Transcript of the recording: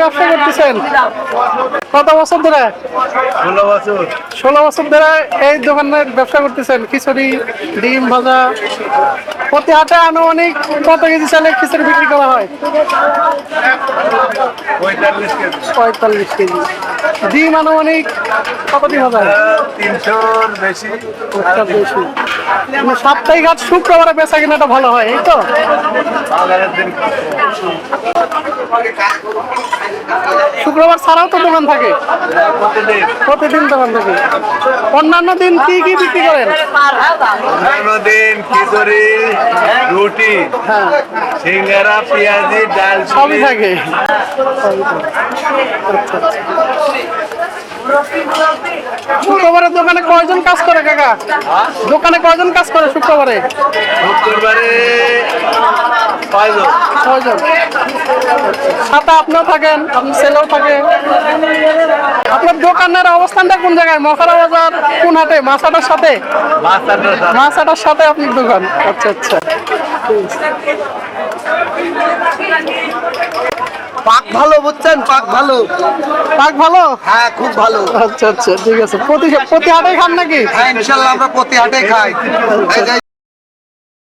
ব্যবসা করতেছেন? কত বছর ধরে? ষোলো বছর। ষোলো বছর ধরে এই দোকানের ব্যবসা করতেছেন? খিচুড়ি ডিম ভাজা? প্রতি হাটে আনুমানিক কত কেজি চালে খিচুড়ি বিক্রি করা হয়? পঁয়তাল্লিশ কেজি। ডিম আনুমানিক কত ডিম তিনশোর বেশি। বেশি। মানে সাপ্তাহিক হাট শুক্রবারে বেচা কিনাটা ভালো হয় এই তো? শুক্রবার ছাড়াও তো দোকান থাকে? প্রতিদিন। প্রতিদিন দোকান থাকে। অন্যান্য দিন কি কি বিক্রি করেন? দিন খিচুড়ি রুটি সিঙ্গারা পেঁয়াজি ডাল সবই থাকে। শুক্রবারে দোকানে কয়জন কাজ করে কাকা? দোকানে কয়জন কাজ করে শুক্রবারে? শুক্রবারে ছয়জন। সাথে আপনিও থাকেন আপনি ছেলেও থাকে আপনার দোকানের অবস্থানটা কোন জায়গায়? মখারা বাজার কোন হাটে? মাছাটার সাথে? মাছাটার সাথে। আপনার দোকান। আচ্ছা আচ্ছা। পাক ভালো বুঝছেন? পাক ভালো। পাক ভালো? হ্যাঁ খুব ভালো। আচ্ছা আচ্ছা ঠিক আছে। প্রতি প্রতি হাটে খান নাকি? হ্যাঁ ইনশাল্লাহ আমরা প্রতি হাটে খাই।